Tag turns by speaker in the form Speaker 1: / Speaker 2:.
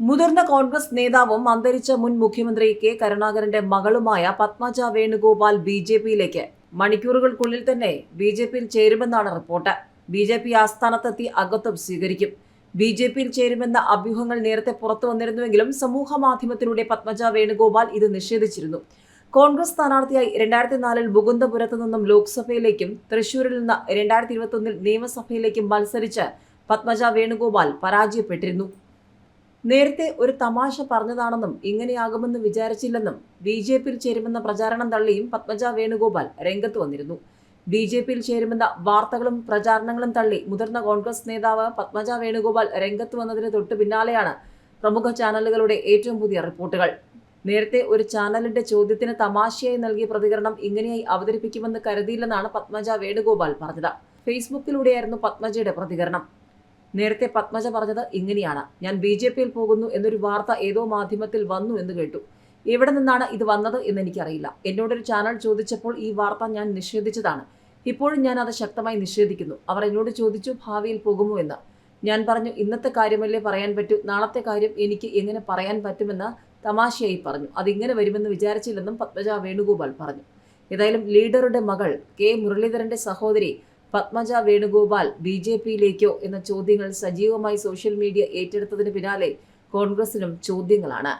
Speaker 1: മുതിർന്ന കോൺഗ്രസ് നേതാവും അന്തരിച്ച മുൻ മുഖ്യമന്ത്രി കെ കരുണാകരന്റെ മകളുമായ പത്മജ വേണുഗോപാൽ ബി ജെ പിയിലേക്ക്. മണിക്കൂറുകൾക്കുള്ളിൽ തന്നെ ബി ജെ പിയിൽ ചേരുമെന്നാണ് റിപ്പോർട്ട്. ബി ജെ പി ആസ്ഥാനത്തെത്തി അംഗത്വം സ്വീകരിക്കും. ബി ജെ പിയിൽ ചേരുമെന്ന അഭ്യൂഹങ്ങൾ നേരത്തെ പുറത്തു വന്നിരുന്നുവെങ്കിലും സമൂഹ മാധ്യമത്തിലൂടെ പത്മജ വേണുഗോപാൽ ഇത് നിഷേധിച്ചിരുന്നു. കോൺഗ്രസ് സ്ഥാനാർത്ഥിയായി രണ്ടായിരത്തി നാലിൽ മുകുന്ദപുരത്ത് നിന്നും ലോക്സഭയിലേക്കും തൃശൂരിൽ നിന്ന് രണ്ടായിരത്തി ഇരുപത്തൊന്നിൽ നിയമസഭയിലേക്കും മത്സരിച്ച് പത്മജ വേണുഗോപാൽ പരാജയപ്പെട്ടിരുന്നു. നേരത്തെ ഒരു തമാശ പറഞ്ഞതാണെന്നും ഇങ്ങനെയാകുമെന്ന് വിചാരിച്ചില്ലെന്നും ബി ജെ പിയിൽ ചേരുമെന്ന പ്രചാരണം തള്ളിയും പത്മജ വേണുഗോപാൽ രംഗത്ത് വന്നിരുന്നു. ബി ജെ പിയിൽ ചേരുമെന്ന വാർത്തകളും പ്രചാരണങ്ങളും തള്ളി മുതിർന്ന കോൺഗ്രസ് നേതാവ് പത്മജ വേണുഗോപാൽ രംഗത്ത് വന്നതിന് തൊട്ടു പിന്നാലെയാണ് പ്രമുഖ ചാനലുകളുടെ ഏറ്റവും പുതിയ റിപ്പോർട്ടുകൾ. നേരത്തെ ഒരു ചാനലിന്റെ ചോദ്യത്തിന് തമാശയായി നൽകിയ പ്രതികരണം ഇങ്ങനെയായി അവതരിപ്പിക്കുമെന്ന് കരുതിയില്ലെന്നാണ് പത്മജ വേണുഗോപാൽ പറഞ്ഞത്. ഫേസ്ബുക്കിലൂടെയായിരുന്നു പത്മജയുടെ പ്രതികരണം. നേരത്തെ പത്മജ പറഞ്ഞത് ഇങ്ങനെയാണ്. ഞാൻ ബി ജെ പിയിൽ പോകുന്നു എന്നൊരു വാർത്ത ഏതോ മാധ്യമത്തിൽ വന്നു എന്ന് കേട്ടു. എവിടെ നിന്നാണ് ഇത് വന്നത് എന്ന് എനിക്കറിയില്ല. എന്നോടൊരു ചാനൽ ചോദിച്ചപ്പോൾ ഈ വാർത്ത ഞാൻ നിഷേധിച്ചതാണ്. ഇപ്പോഴും ഞാൻ അത് ശക്തമായി നിഷേധിക്കുന്നു. അവർ എന്നോട് ചോദിച്ചു ഭാവിയിൽ പോകുമോ എന്ന്. ഞാൻ പറഞ്ഞു ഇന്നത്തെ കാര്യമല്ലേ പറയാൻ പറ്റൂ? നാളത്തെ കാര്യം എനിക്ക് എങ്ങനെ പറയാൻ പറ്റുമെന്ന് തമാശയായി പറഞ്ഞു. അതിങ്ങനെ വരുമെന്ന് വിചാരിച്ചില്ലെന്നും പത്മജ വേണുഗോപാൽ പറഞ്ഞു. ഏതായാലും ലീഡറുടെ മകൾ കെ മുരളീധരന്റെ സഹോദരി പത്മജ വേണുഗോപാൽ ബി ജെ പിയിലേക്കോ എന്ന ചോദ്യങ്ങൾ സജീവമായി സോഷ്യൽ മീഡിയ ഏറ്റെടുത്തതിന് പിന്നാലെ കോൺഗ്രസിനും ചോദ്യങ്ങളാണ്.